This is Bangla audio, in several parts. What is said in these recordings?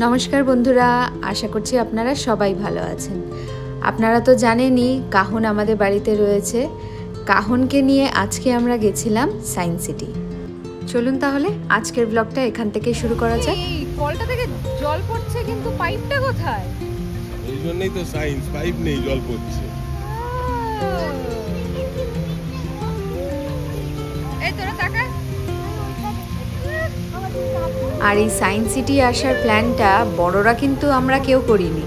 নমস্কার বন্ধুরা আশা করছি আপনারা সবাই ভালো আছেন। আপনারা তো জানেনই কাহন আমাদের বাড়িতে রয়েছে। কাহনকে নিয়ে আজকে আমরা গেছিলাম সায়েন্স সিটি। চলুন তাহলে আজকের ব্লগটা এখান থেকে শুরু করা যাক। কলটা থেকে জল পড়ছে কিন্তু পাইপটা কোথায়? এই জন্যই তো সায়েন্স পাইপ নেই জল পড়ছে। এই তোরা টাকা আর এই সায়েন্স সিটি আসার প্ল্যানটা বড়রা কিন্তু আমরা কেউ করিনি।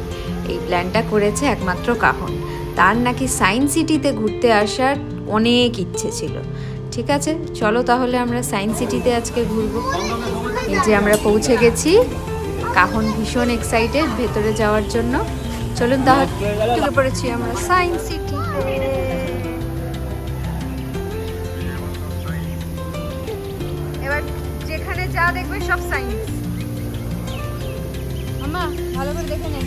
এই প্ল্যানটা করেছে একমাত্র কাহন। তার নাকি সায়েন্স সিটিতে ঘুরতে আসার অনেক ইচ্ছে ছিল। ঠিক আছে, চলো তাহলে আমরা সায়েন্স সিটিতে আজকে ঘুরবো। এই যে আমরা পৌঁছে গেছি, কাহন ভীষণ এক্সাইটেড ভেতরে যাওয়ার জন্য। চলুন তাহলে পড়েছি আমরা সায়েন্স সিটি যা দেখবে সব সায়েন্স আম্মা ভালো করে দেখে নে।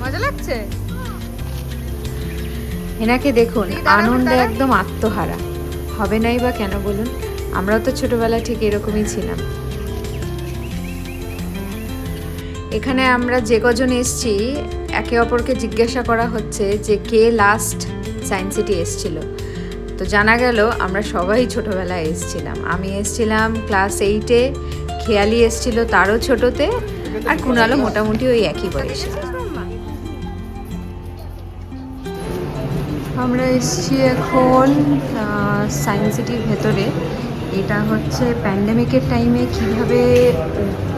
মজা লাগছে? এনাকে দেখুন আনন্দে একদম আত্মহারা। হবে নাই বা কেন বলুন? আমরাও তো ছোটবেলায় ঠিক এরকমই ছিলাম। এখানে আমরা যে কজন এসছি একে অপরকে জিজ্ঞাসা করা হচ্ছে যে কে লাস্ট সায়েন্স সিটি এসছিল। তো জানা গেল আমরা সবাই ছোটোবেলায় এসেছিলাম। আমি এসেছিলাম ক্লাস এইটে খেয়ালি এসছিল তারও ছোটোতে, আর কুণালও মোটামুটি ওই একই বয়সে। আমরা এসেছি এখন সায়েন্স সিটির ভেতরে। এটা হচ্ছে প্যান্ডেমিকের টাইমে কীভাবে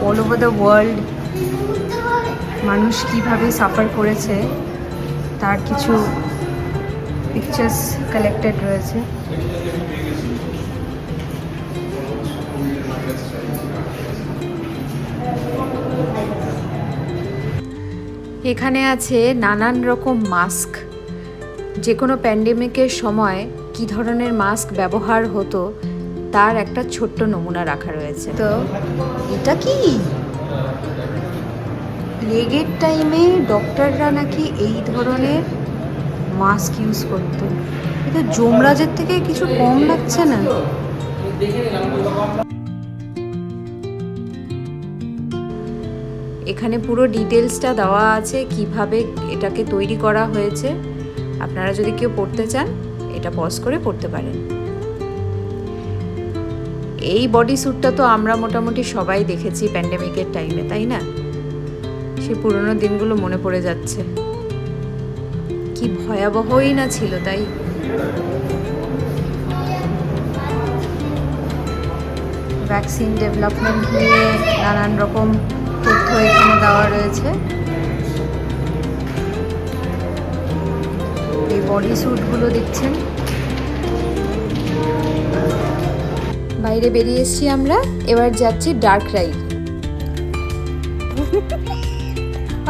অল ওভার দ্য ওয়ার্ল্ড মানুষ কীভাবে সাফার করেছে, তার কিছু পিকচার্স কালেক্টেড রয়েছে। এখানে আছে নানান রকম মাস্ক যে কোনো প্যান্ডেমিকের সময় কি ধরনের মাস্ক ব্যবহার হতো, তার একটা ছোট্ট নমুনা রাখা রয়েছে। তো এটা কি? প্লেগের টাইমে ডক্টররা নাকি এই ধরনের মাস্ক ইউজ করতো। এটা যমরাজের থেকে কিছু কম লাগছে না। এখানে পুরো ডিটেলসটা দেওয়া আছে কীভাবে এটাকে তৈরি করা হয়েছে। আপনারা যদি কেউ পড়তে চান, এটা পজ করে পড়তে পারেন। এই বডি স্যুটটা তো আমরা মোটামুটি সবাই দেখেছি প্যান্ডেমিকের টাইমে তাই না? সে পুরোনো দিনগুলো মনে পড়ে যাচ্ছে। কি ভয়াবহই না ছিল তাই? ভ্যাকসিন ডেভেলপমেন্ট নিয়ে নানান রকম তথ্য এখানে দেওয়া রয়েছে। এই বডি স্যুটগুলো দেখছেন? বাইরে বেরিয়ে এসেছি আমরা, এবার যাচ্ছি ডার্ক রাইড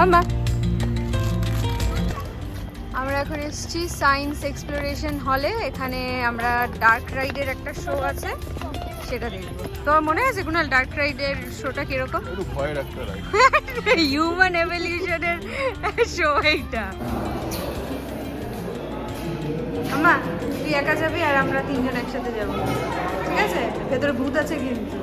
আমরা এখন এসেছি সায়েন্স এক্সপ্লোরেশন হলে এখানে আমরা ডার্ক রাইডের একটা শো আছে সেটা দেখব। তোমার মনে আছে কুনাল ডার্ক রাইডের শোটা কীরকম? ভয়ের একটা রাইড হিউম্যান এভলিউশনের শো এইটা। আমা তুই একা যাবি আর আমরা তিনজন একসাথে যাব। ঠিক আছে? ভেতরে ভূত আছে কিন্তু।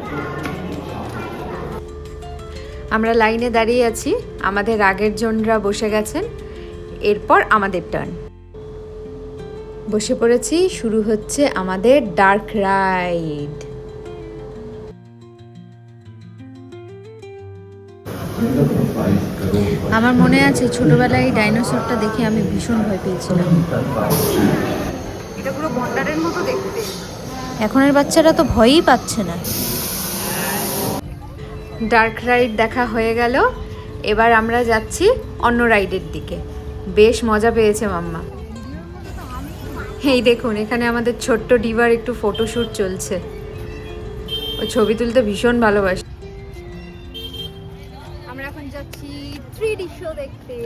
আমরা লাইনে দাঁড়িয়ে আছি। আমাদের আগের জনরা বসে গেছেন। এরপর আমাদের টার্ন বসে পড়েছি শুরু হচ্ছে আমাদের ডার্ক রাইড আমার মনে আছে ছোটবেলায় ডাইনোসরটা দেখে আমি ভীষণ ভয় পেয়েছিলাম। এটা পুরো ভন্ডারের মতো দেখতে। এখনের বাচ্চারা তো ভয়ই পাচ্ছে না। ডার্ক রাইড দেখা হয়ে গেল। এবার আমরা যাচ্ছি অন্য রাইডের দিকে। বেশ মজা পেয়েছে মাম্মা। এই দেখুন এখানে আমাদের ছোট্ট ডিবার একটু ফটোশ্যুট চলছে। ও ছবি তুলতে ভীষণ ভালোবাসে। আমরা এখন যাচ্ছি থ্রি ডি শো দেখতে।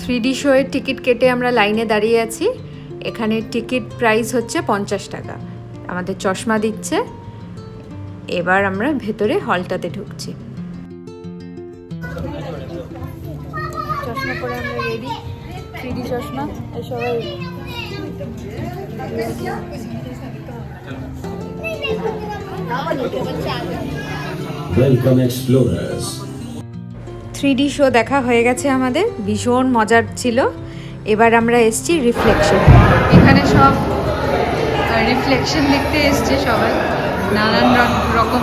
থ্রি ডি শোয়ের টিকিট কেটে আমরা লাইনে দাঁড়িয়ে আছি। এখানে টিকিট প্রাইস হচ্ছে পঞ্চাশ টাকা। আমাদের চশমা দিচ্ছে। এবার আমরা ভেতরে হলটাতে ঢুকছি। চশমা পরে আমরা রেডি থ্রি চশমা। এই সবাই. থ্রি ডি শো দেখা হয়ে গেছে আমাদের। ভীষণ মজার ছিল। এবার আমরা এসছি রিফ্লেকশন এখানে সব রিফ্লেকশন দেখতে এসছে সবাই। নানান রকম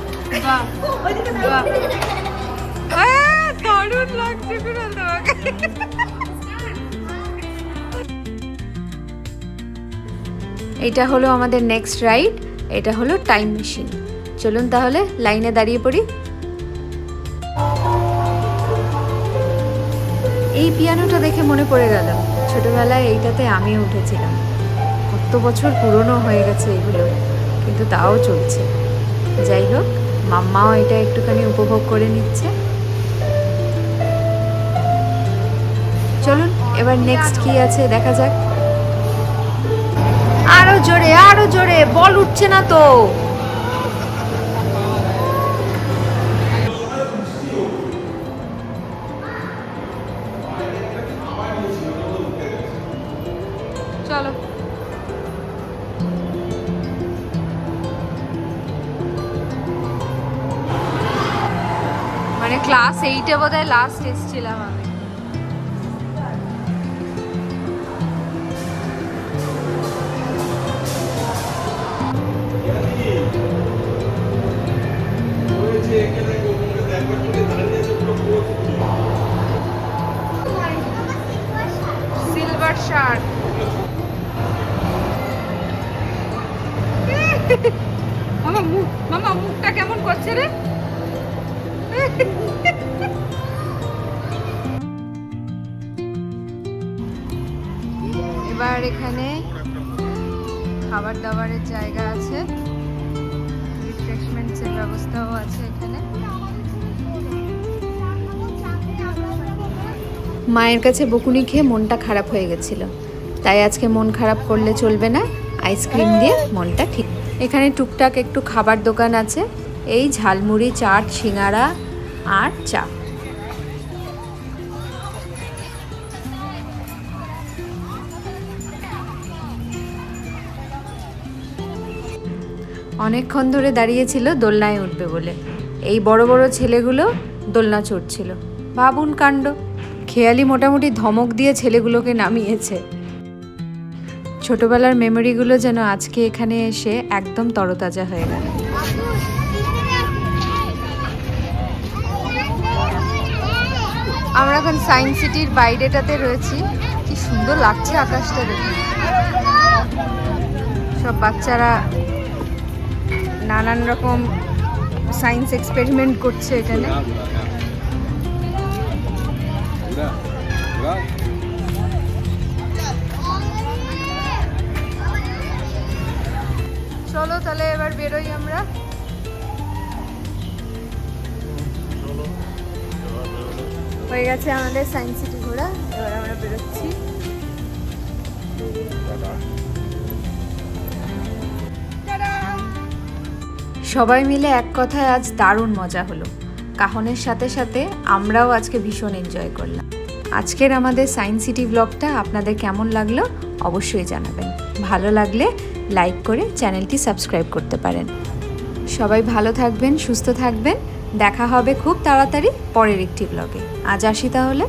এটা হলো আমাদের নেক্সট রাইড এটা হলো টাইম মেশিন চলুন তাহলে লাইনে দাঁড়িয়ে পড়ি। এই পিয়ানোটা দেখে মনে পড়ে গেল, ছোটবেলায় এইটাতে আমিও উঠেছিলাম। কত বছর পুরনো হয়ে গেছে এগুলো, কিন্তু তাও চলছে। যাই হোক মাম্মাও এটা একটুখানি উপভোগ করে নিচ্ছে। চলুন, এবার নেক্সট কি আছে দেখা যাক। আরও জোরে আরও জোরে, বল উঠছে না তো। ক্লাস এইটে বোধহয় লাস্ট এসেছিলাম আমি। সিলভার শার্ক মামা, মুখ মামা, মুখটা কেমন করছে রে? এবার এখানে খাবার দাবারের জায়গা আছে। রিফ্রেশমেন্টসের ব্যবস্থাও আছে এখানে। মায়ের কাছে বকুনি খেয়ে মনটা খারাপ হয়ে গেছিল। তাই আজকে মন খারাপ করলে চলবে না। আইসক্রিম দিয়ে মনটা ঠিক। এখানে টুকটাক একটু খাবার দোকান আছে। এই ঝালমুড়ি, চাট, সিঙ্গারা আর চা। অনেকক্ষণ ধরে দাঁড়িয়েছিল দোলনায় উঠবে বলে। এই বড় বড় ছেলেগুলো দোলনা চড়ছিল। ভাবুন কাণ্ড। খেয়ালি মোটামুটি ধমক দিয়ে ছেলেগুলোকে নামিয়েছে। ছোটবেলার মেমোরিগুলো যেন আজকে এখানে এসে একদম তরতাজা হয়ে গেল। আমরা এখন সায়েন্স সিটির বাইরেটাতে রয়েছি। কি সুন্দর লাগছে আকাশটা দেখে। সব বাচ্চারা নানান রকম সায়েন্স এক্সপেরিমেন্ট করছে এখানে। চলো তাহলে এবার বেরোই আমরা। হয়ে গেছে আমাদের সায়েন্স সিটি ঘোরা। এবার আমরা বেরোচ্ছি। সবাই মিলে এক কথায় আজ দারুণ মজা হলো। কাহনের সাথে সাথে আমরাও আজকে ভীষণ এনজয় করলাম। আজকের আমাদের সায়েন্স সিটি ব্লগটা আপনাদের কেমন লাগল অবশ্যই জানাবেন। ভালো লাগলে লাইক করে চ্যানেলটি সাবস্ক্রাইব করতে পারেন। সবাই ভালো থাকবেন, সুস্থ থাকবেন। দেখা হবে খুব তাড়াতাড়ি পরের একটি ব্লগে আজ আসি তাহলে।